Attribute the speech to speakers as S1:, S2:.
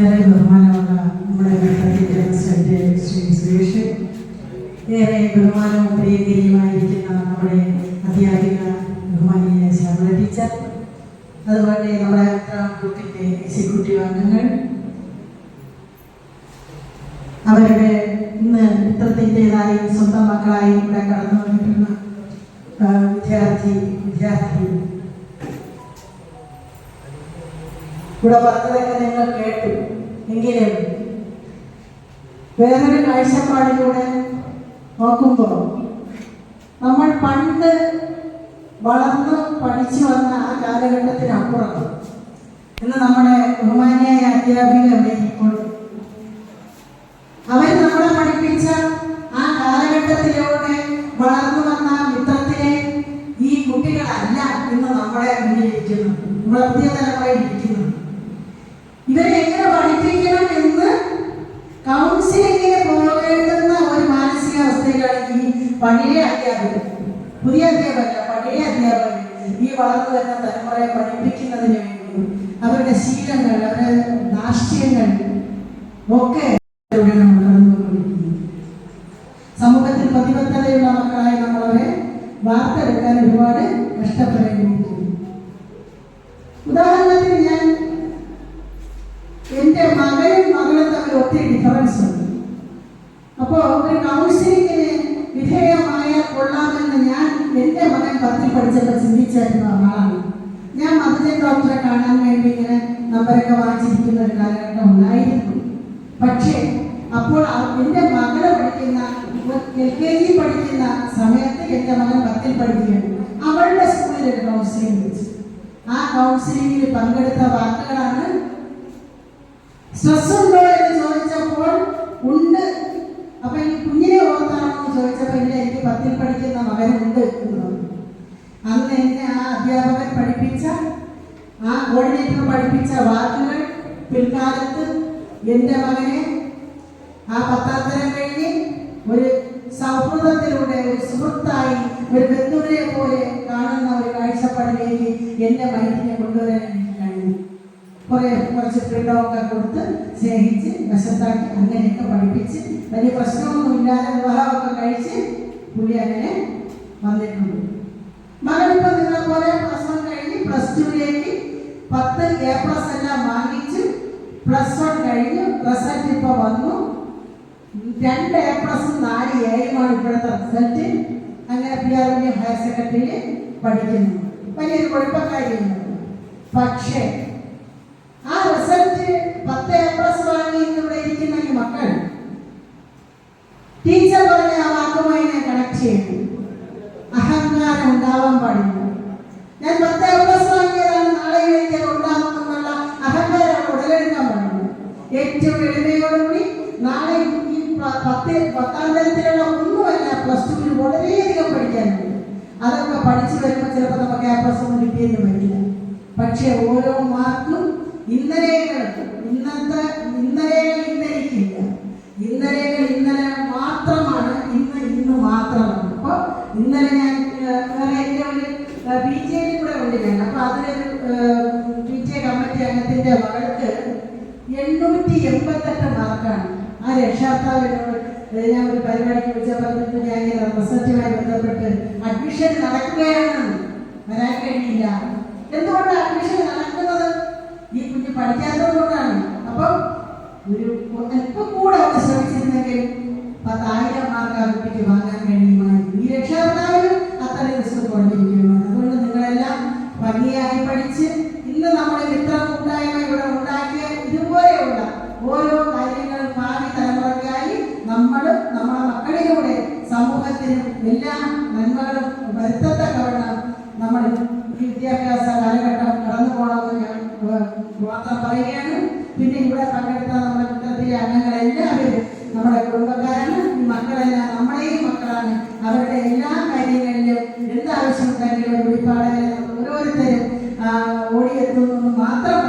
S1: ഏറെ ബഹുമാനമുള്ള നമ്മുടെ പ്രസിഡന്റ് ശ്രീ സുരേഷ്. ഏറെ ബഹുമാനവും പ്രിയങ്കരിയുമായിരിക്കുന്ന നമ്മുടെ അധ്യാപിക ബഹുമാനിയ ശ്യാമള ടീച്ചർ. അതുപോലെ നമ്മുടെ ഗ്രൂപ്പിന്റെ എക്സിക്യൂട്ടീവ് അംഗങ്ങൾ. അവരുടെ ഇന്ന് പുത്രത്തിന്റെതായും സ്വന്തം മക്കളായി ഇവിടെ കടന്നു വന്നിട്ടുള്ള വിദ്യാർത്ഥി വിദ്യാർത്ഥി ഇവിടെ പറഞ്ഞതൊക്കെ നിങ്ങൾ കേട്ടു. എങ്കിലും വേറൊരു കാഴ്ചപ്പാടിലൂടെ നോക്കുമ്പോൾ നമ്മൾ പണ്ട് വളർന്ന് പഠിച്ചു വന്ന ആ കാലഘട്ടത്തിനപ്പുറം ഇന്ന് നമ്മുടെ ബഹുമാനിയായ അധ്യാപിക അവർ നമ്മളെ പഠിപ്പിച്ച ആ കാലഘട്ടത്തിലൂടെ വളർന്നു വന്ന മിത്രത്തിലെ ഈ കുട്ടികളല്ല ഇന്ന് നമ്മുടെ മുന്നിലിരിക്കുന്നു നമ്മളെ പുതിയ തലമുറയിൽ ഇരിക്കുന്നത്. ഇവരെ എങ്ങനെ പഠിപ്പിക്കണം എന്ന് കൗൺസിലിങ്ങിന് പോകേണ്ടുന്ന ഒരു മാനസികാവസ്ഥയിലാണ് ഈ പഴയ അധ്യാപകർ പുതിയ അധ്യാപകർ പഴയ അധ്യാപകർ ഈ വളർന്നു വരുന്ന തലമുറയെ പഠിപ്പിക്കുന്നതിന് വേണ്ടി. അവരുടെ ശീലങ്ങൾ അവരുടെ ധാർഷ്ട്യങ്ങൾ ഒക്കെ സമൂഹത്തിൽ പ്രതിബദ്ധതയുള്ള മക്കളായ നമ്മളവരെ വാർത്തെടുക്കാൻ ഒരുപാട് കഷ്ടപ്പെടേണ്ടിയിരിക്കുന്നു കൗൺസിലിങ്ങിന് വിധേയമായ കൊള്ളാമെന്ന് ഞാൻ എന്റെ മകൻ പത്തിൽ പഠിച്ചപ്പോൾ ചിന്തിച്ചായിരുന്നു ആളാണ്. ഞാൻ മധുജൻ ഡോക്ടറെ കാണാൻ വേണ്ടി ഇങ്ങനെ നമ്പരൊക്കെ വാങ്ങിച്ചിരിക്കുന്ന ഒരു കാലഘട്ടം ഉണ്ടായിരുന്നു. പക്ഷേ അപ്പോൾ എന്റെ മകൾ പഠിക്കുന്ന എൽ കെ ജി പഠിക്കുന്ന സമയത്ത് എന്റെ മകൻ പത്തിൽ പഠിക്കുകയാണ്. അവളുടെ സ്കൂളിൽ ഒരു കൗൺസിലിംഗ് വെച്ചു. ആ കൗൺസിലിംഗിൽ പങ്കെടുത്ത വാക്കുകളാണ് സ്ട്രെസ് ഉണ്ടോ എന്ന് ചോദിച്ചപ്പോൾ ഉണ്ട് അപ്പൊ ഈ കുഞ്ഞിനെ ഓർത്താണോ എന്ന് ചോദിച്ചപ്പോൾ ഇല്ല എനിക്ക് പത്തിൽ പഠിക്കുന്ന മകനുണ്ട് എന്ന് പറഞ്ഞു. അന്ന് എന്നെ ആ അധ്യാപകൻ പഠിപ്പിച്ച ആ കോർഡിനേറ്റർ പഠിപ്പിച്ച വാക്കുകൾ പിൽക്കാലത്ത് എന്റെ മകനെ ആ പത്താം തരം കഴിഞ്ഞ് ഒരു സൗഹൃദത്തിലൂടെ ഒരു സുഹൃത്തായി ഒരു ബന്ധുവിനെ പോലെ കാണുന്ന ഒരു കാഴ്ചപ്പാടിലേക്ക് എന്റെ മൈൻഡിനെ കഴിഞ്ഞു കുറെ കുറച്ച് ഫ്രീഡമൊക്കെ കൊടുത്ത് സ്നേഹിച്ച് വശത്താക്കി അങ്ങനെയൊക്കെ പഠിപ്പിച്ച് വലിയ പ്രശ്നമൊന്നും ഇല്ലാതെ വിവാഹമൊക്കെ കഴിച്ച് പുള്ളി അങ്ങനെ വന്നിട്ടുണ്ട്. മകളിപ്പോൾ നിങ്ങളെ പോലെ പ്ലസ് വൺ കഴിഞ്ഞ് പ്ലസ് ടുവിലേക്ക് പത്ത് എ പ്ലസ് എല്ലാം വാങ്ങിച്ച് പ്ലസ് വൺ കഴിഞ്ഞ് റിസൾട്ട് ഇപ്പോൾ വന്നു. രണ്ട് എ പ്ലസും നാല് എയുമാണ് ഇപ്പോഴത്തെ റിസൾട്ട് അങ്ങനെ പി ആർ വി ഹയർ സെക്കൻഡറിയിൽ പഠിക്കുന്നു. വലിയൊരു കുഴപ്പക്കാരിയുണ്ട് പക്ഷേ റിസൾട്ട് പത്ത് എ പ്ലസ് വാങ്ങി ഇവിടെ ഇരിക്കുന്ന ഈ മക്കൾ. ടീച്ചർ പറഞ്ഞ ആ വാക്കുമായി ഞാൻ കണക്ട് ചെയ്യുന്നു. അഹങ്കാരം ഉണ്ടാവാൻ പാടില്ല. ഞാൻ പത്ത് എ പ്ലസ് വാങ്ങിയതാണ് നാളെ എനിക്ക് ഉണ്ടാകുമെന്നുള്ള അഹങ്കാരം ഉടലെടുക്കാൻ പാടില്ല. ഏറ്റവും എളിമയോടുകൂടി നാളെ ഈ പത്ത് പത്താം തരത്തിലുള്ള ഒന്നുമല്ല പ്ലസ് ടുവിൽ വളരെയധികം പഠിക്കാനുണ്ട് അതൊക്കെ പഠിച്ചു വരുമ്പോൾ ചിലപ്പോൾ നമുക്ക് ആ പ്ലസ് കിട്ടിയെന്ന് വരില്ല പക്ഷേ ഓരോ മാർക്കും ഇന്നലെകൾ ഇന്നത്തെ ഇന്നലെകൾ ഇന്നലേക്കില്ല ഇന്നലെകൾ ഇന്നലെ മാത്രമാണ് ഇന്ന് ഇന്ന് മാത്രമാണ്. അപ്പോൾ ഇന്നലെ ഞാൻ വേറെ എന്റെ ഒരു പി ടി കൂടെ ഉണ്ട് ഞാൻ അപ്പോൾ അതിലൊരു പി ടി എ കമ്മിറ്റി അംഗത്തിന്റെ വഴക്ക് എണ്ണൂറ്റി എൺപത്തെട്ട് മാർക്കാണ്. ആ രക്ഷാർത്താവിനോട് ഞാൻ ഒരു പരിപാടിക്ക് വിളിച്ച പറഞ്ഞിട്ട് ഞാൻ റിസൾട്ടുമായി ബന്ധപ്പെട്ട് അഡ്മിഷൻ നടക്കുകയാണെന്ന് വരാൻ കഴിയില്ല. എന്തുകൊണ്ടാണ് അഡ്മിഷൻ പഠിക്കാത്തത് കൊണ്ടാണ് അപ്പം ഒരു അല്പം കൂടെ ഒന്ന് ശ്രമിച്ചിരുന്നെങ്കിൽ പത്തായിരം മാർക്ക് ആ കുട്ടിക്ക് വാങ്ങാൻ കഴിയുമായിരുന്നു ഈ രക്ഷാകർത്താവിനും അത്രയും റിസ്ക് കൊണ്ടിരിക്കുമായിരുന്നു അതുകൊണ്ട് നിങ്ങളെല്ലാം ഭംഗിയായി പഠിച്ച് ഇന്ന് നമ്മൾ ഇത്ര കൂട്ടായ്മ ഇവിടെ ഉണ്ടാക്കിയ ഇതുപോലെയുള്ള ഓരോ കാര്യങ്ങളും ഭാവി തലമുറയ്ക്കായി നമ്മൾ നമ്മുടെ മക്കളിലൂടെ സമൂഹത്തിനും എല്ലാ നന്മകളും വരുത്തത്തക്കവണ്ണം നമ്മൾ ഈ വിദ്യാഭ്യാസ പറയുകയാണ് പിന്നെ ഇവിടെ പങ്കെടുത്ത നമ്മുടെ കുടുംബത്തിലെ അംഗങ്ങളെല്ലാവരും നമ്മുടെ കുടുംബക്കാരാണ് ഈ മക്കളെല്ലാം നമ്മുടെയും മക്കളാണ്. അവരുടെ എല്ലാ കാര്യങ്ങളിലും എന്താവശ്യമുണ്ടെങ്കിലും വെളിപ്പാടുകളിൽ നമുക്ക് ഓരോരുത്തരും ഓടിയെത്തുന്നു മാത്രം